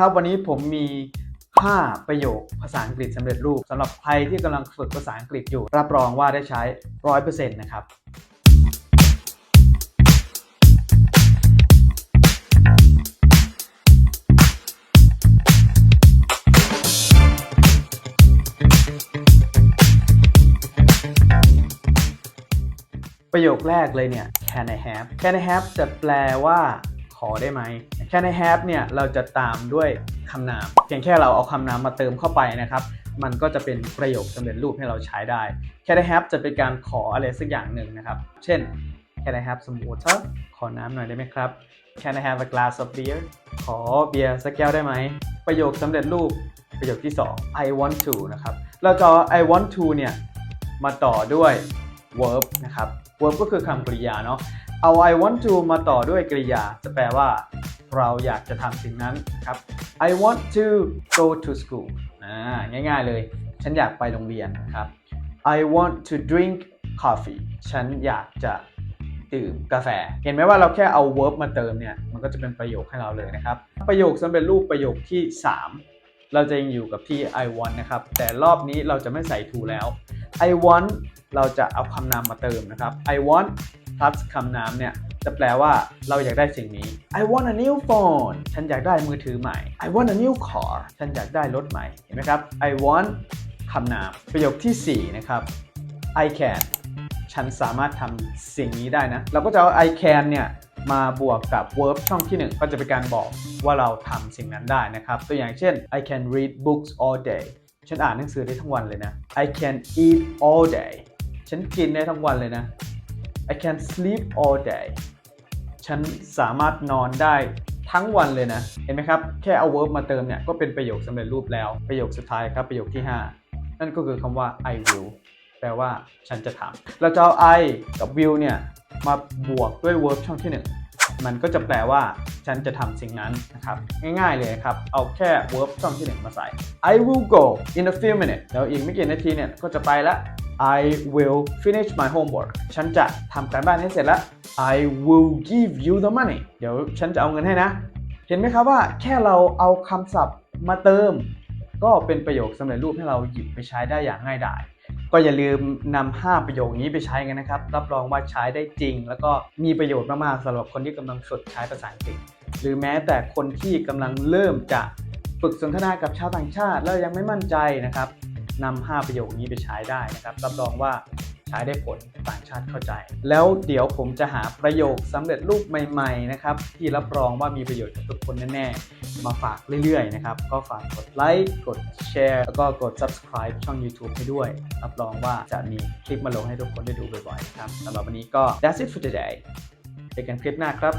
ครับวันนี้ผมมี 5 ประโยคภาษาอังกฤษสำเร็จรูปสำหรับใครที่กำลังฝึกภาษาอังกฤษอยู่ รับรองว่าได้ใช้ 100%นะครับ ประโยคแรกเลยเนี่ย can I have can I have จะแปลว่า ขอได้ไหม can I have เนี่ยเราจะตามด้วยคำนาม เพียงแค่เราเอาคำนามมาเติมเข้าไปนะครับ มันก็จะเป็นประโยคสำเร็จรูปให้เราใช้ได้ can I have จะเป็นการขออะไรสักอย่างหนึ่งนะครับ เช่น can I have some water ขอน้ำหน่อยได้ไหมครับ can I have a glass of beer ขอเบียร์สักแก้วได้ไหม ประโยคสำเร็จรูปประโยคที่ 2 I want to นะครับ เราจะเอา I want to เนี่ยมาต่อด้วย verb นะครับ verb ก็คือคำกริยาเนาะ เอา I want to มาต่อด้วยกริยา จะแปลว่า เราอยากจะทำสิ่งนั้นครับ I want to go to school ง่ายๆเลย ฉันอยากไปโรงเรียนนะครับ I want to drink coffee ฉันอยากจะดื่มกาแฟ เห็นไหมว่าเราแค่เอา verb มาเติมเนี่ย มันก็จะเป็นประโยคให้เราเลยนะครับ ประโยคสำเร็จรูปประโยคที่ 3 เราจะยังอยู่กับที่ I want นะครับ แต่รอบนี้เราจะไม่ใส่ to แล้ว I want เราจะเอาคำนามมาเติมนะครับ I want plus คำนามเนี่ยจะแปลว่าเราอยากได้สิ่งนี้ I want a new phone ฉันอยากได้มือถือใหม่ I want a new car ฉันอยากได้รถใหม่ เห็นไหมครับ I want คำนาม ประโยคทีสี่ 4 นะครับ I can ฉันสามารถทำสิ่งนี้ได้นะ เราก็จะเอา I can เนี่ยมาบวกกับ verb ช่องที่ 1 ก็จะเป็นการบอกว่าเราทำสิ่งนั้นได้นะครับ ตัวอย่างเช่น I can read books all day ฉันอ่านหนังสือได้ทั้งวันเลยนะ I can eat all day ฉันกินได้ทั้งวันเลยนะ I can sleep all day ฉันสามารถนอนได้ทั้งวันเลยนะ เห็นไหมครับ แค่เอา verb มาเติมเนี่ย ก็เป็นประโยคสำเร็จรูปแล้ว ประโยคสุดท้ายครับ ประโยคที่ 5 นั่นก็คือคำว่า I will แปลว่าฉันจะทำเราจะเอา I กับ will เนี่ยมาบวกด้วย verb ช่องที่ 1 มันก็จะแปลว่า ฉันจะทำสิ่งนั้นนะครับ ง่ายๆเลยครับ เอาแค่ verb ช่องที่ 1 มาใส่ I will go in a few minutes แล้วอีกไม่กี่นาทีเนี่ยก็จะไปละ I will finish my homework ฉันจะทำการบ้านให้เสร็จแล้ว I will give you the money เดี๋ยวฉันจะเอาเงินให้นะ เห็นไหมครับว่าแค่เราเอาคำศัพท์มาเติม ก็เป็นประโยคสำเร็จรูปให้เราหยิบไปใช้ได้อย่างง่ายดายก็อย่าลืมนำ5ประโยคนี้ไปใช้กันนะครับ รับรองว่าใช้ได้จริง แล้วก็มีประโยชน์มากๆสำหรับคนที่กำลังฝึกใช้ภาษาอังกฤษ หรือแม้แต่คนที่กำลังเริ่มจะฝึกสนทนากับชาวต่างชาติ แล้วยังไม่มั่นใจนะครับ นำ5ประโยคนี้ไปใช้ได้นะครับ รับรองว่าใช้ได้ผลต่างชาติเข้าใจ แล้วเดี๋ยวผมจะหาประโยคสำเร็จรูปใหม่ๆนะครับที่รับรองว่ามีประโยชน์กับทุกคนแน่ๆ มาฝากเรื่อยๆนะครับก็ฝากกดไลค์กดแชร์แล้วก็กด subscribe ช่อง YouTube ให้ด้วย รับรองว่าจะมีคลิปมาลงให้ทุกคนได้ดูบ่อยๆนะครับสำหรับวันนี้ก็ that's it for today เจอกันคลิปหน้าครับ